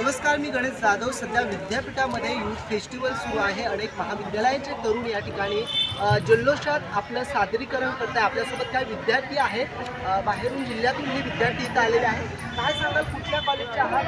नमस्कार मी गणेश जाधव. सध्या विद्यापीठामध्ये यूथ फेस्टिवल सुरू आहे अनेक महाविद्यालयाचे तरुण या ठिकाणी जल्लोषात आपलं सादरीकरण करत आहे. आपल्यासोबत काही विद्यार्थी आहेत. बाहेरून जिल्ह्यातून हे विद्यार्थी इथं आलेले आहेत. काय सांगाल कुठल्या कॉलेजचे आहात?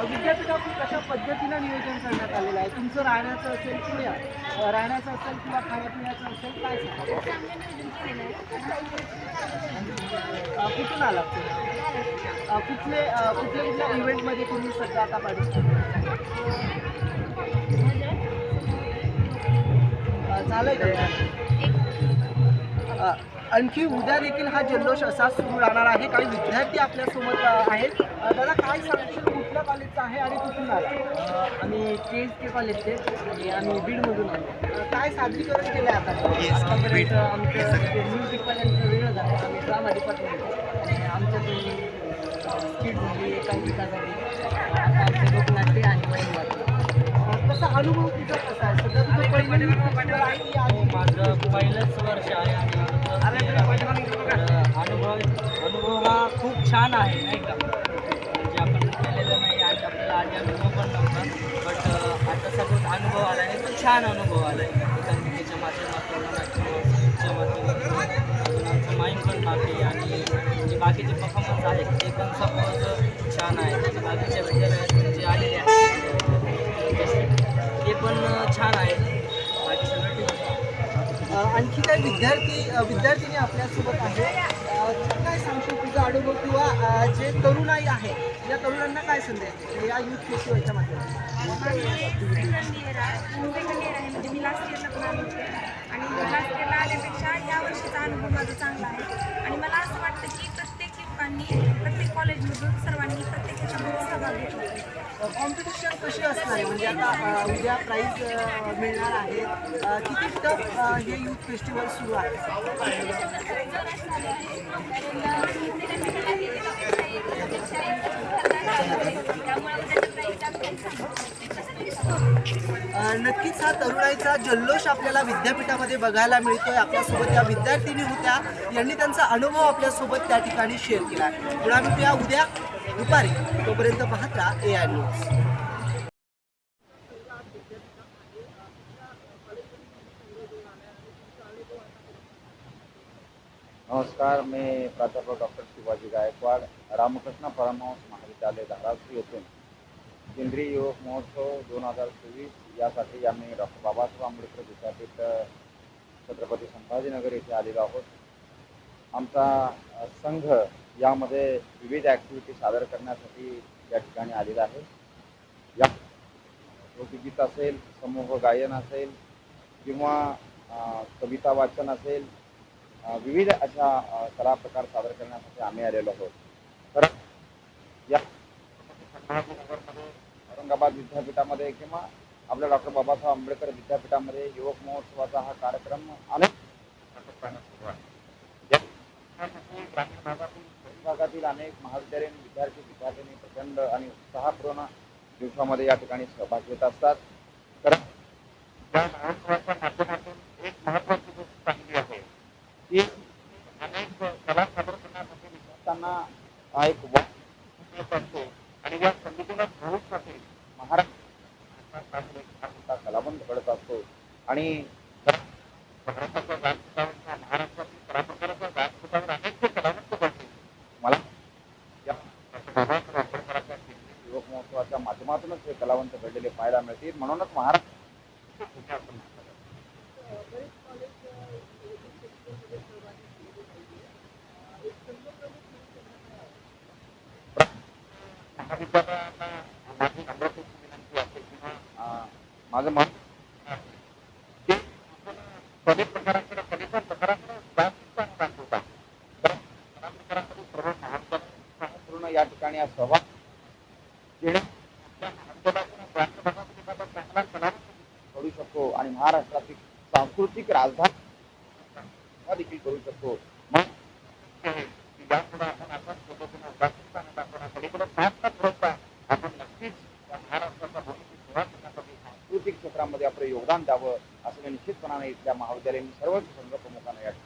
विद्यापीठातून कशा पद्धतीनं नियोजन करण्यात आलेलं आहे? तुमचं राहण्याचं असेल किंवा राहण्याचं असेल किंवा खाण्यापिण्याचं असेल काय सांगा अ, कुठून अ, कुठले कुठल्या कुठल्या इव्हेंटमध्ये तुम्ही सध्या आता पार्टिसिपेट झालंय का? आणखी उद्या देखील हा जल्लोष असा सुरू राहणार आहे. काही विद्यार्थी आपल्यासोबत आहेत? दादा काय सांगशील? कुठल्या कॉलेजचा आहे आणि कुठून आला आम्ही के एस के कॉलेजचे आणि आम्ही बीडमधून आलो. काय सादरीकरण केलं आहे आता आतापर्यंत आमचं म्युझिकवाल्यांचं वेगळं झालं आम्ही ड्रामा डिपार्टमेंट आणि आमच्या स्किट झाली एकांकिका झाली आमचं लोकनाट्य आणि अ, कसा अनुभव तुझा कसा आहे? सध्या तुझं पहिलं youth festival आहे की आधी? माझं पहिलंच वर्ष आहे आणि अनुभव अनुभव हा खूप छान आहे नाही का? छान अनुभव आला आहे एकांकिकेच्या माध्यमातून नाट्याच्या माध्यमातून आमचं माइंड पण बाकी आणि जे बाकीचे परफॉर्मन्स आहेत ते पण सपोज छान आहे. त्याच्या बाकीच्या विद्यालयात जे आलेले आहेत ते पण छान आहे. बाकी सगळं आणखी काही विद्यार्थी अ, विद्यार्थिनी आपल्यासोबत आहे काय सांगशील तुझा अनुभव किंवा जे तरुणाई आहे या तरुणांना काय संदेश या युथ फेस्टिवलच्या माध्यमातून. आहे आहे म्हणजे मी लास्ट इयरला पण होते आणि लास्ट इयरला आल्यापेक्षा या वर्षीचा अनुभव माझा चांगला आहे. आणि मला असं वाटतं की प्रत्येक युवकांनी प्रत्येक कॉलेजमधून सर्वांनी प्रत्येक सहभाग घेतला. कॉम्पिटिशन कशी असणार आहे? म्हणजे आता उद्या प्राईज मिळणार आहे. किती टफ हे युथ फेस्टिवल सुरू आहे? अ, नक्कीच हा तरुणाईचा जल्लोष आपल्याला विद्यापीठामध्ये बघायला मिळतोय. आपल्यासोबत या विद्यार्थिनी होत्या. यांनी त्यांचा अनुभव आपल्यासोबत त्या ठिकाणी शेअर केला. पुन्हा भेटूया उद्या दुपारी तोपर्यंत पाहत राहा ए आय न्यूज नमस्कार मी प्राध्यापक डॉक्टर शिवाजी गायकवाड रामकृष्ण परमहंस महाविद्यालय धाराशिव येथून. केंद्रीय युवक महोत्सव दोन हजार चोवीस यासाठी आम्ही डॉक्टर बाबासाहेब आंबेडकर विद्यापीठ छत्रपती संभाजीनगर येथे आलेलो आहोत. आमचा संघ यामध्ये विविध ॲक्टिव्हिटी सादर करण्यासाठी या ठिकाणी आलेला आहे. या लोकगीत असेल समूह गायन असेल किंवा कविता वाचन असेल विविध अशा कला प्रकार सादर करण्यासाठी आम्ही आलेलो आहोत. तर या औरंगाबाद विद्यापीठामध्ये किंवा आपल्या डॉक्टर बाबासाहेब आंबेडकर विद्यापीठामध्ये युवक महोत्सवाचा हा कार्यक्रम अनेक भागातील अनेक महाविद्यालयीन विद्यार्थी विद्यार्थ्यांनी प्रचंड आणि उत्साहपूर्ण दिवसामध्ये या ठिकाणी सहभाग घेत असतात. तर या महोत्सवाच्या माध्यमातून एक महत्वाची गोष्ट चांगली आहे की अनेक कला सादर करण्यासाठी विद्यार्थ्यांना हा एक आणि या संधीतूनच भविष्यातील महाराष्ट्र कलावंत घडत असतो आणि मला युवक महोत्सवाच्या माध्यमातूनच हे कलावंत घडलेले पाहायला मिळतील म्हणूनच महाराष्ट्र खूप आपण म्हणतो. महाविद्यालयाला माझी नम्रतेची विनंती असेल किंवा अं, माझं मत की आपण कले प्रकाराकडे कलेच्या प्रकाराकडे जास्त आणि दाखवता तर कला प्रकारामध्ये माझं महाविद्यालय या ठिकाणी सहभाग घेणे शकतो आणि महाराष्ट्रातील सांस्कृतिक राजधानी सेवा देखील करू शकतो. मग योगदान द्यावं असं मी निश्चितपणाने इथल्या महाविद्यालयीन सर्व संघ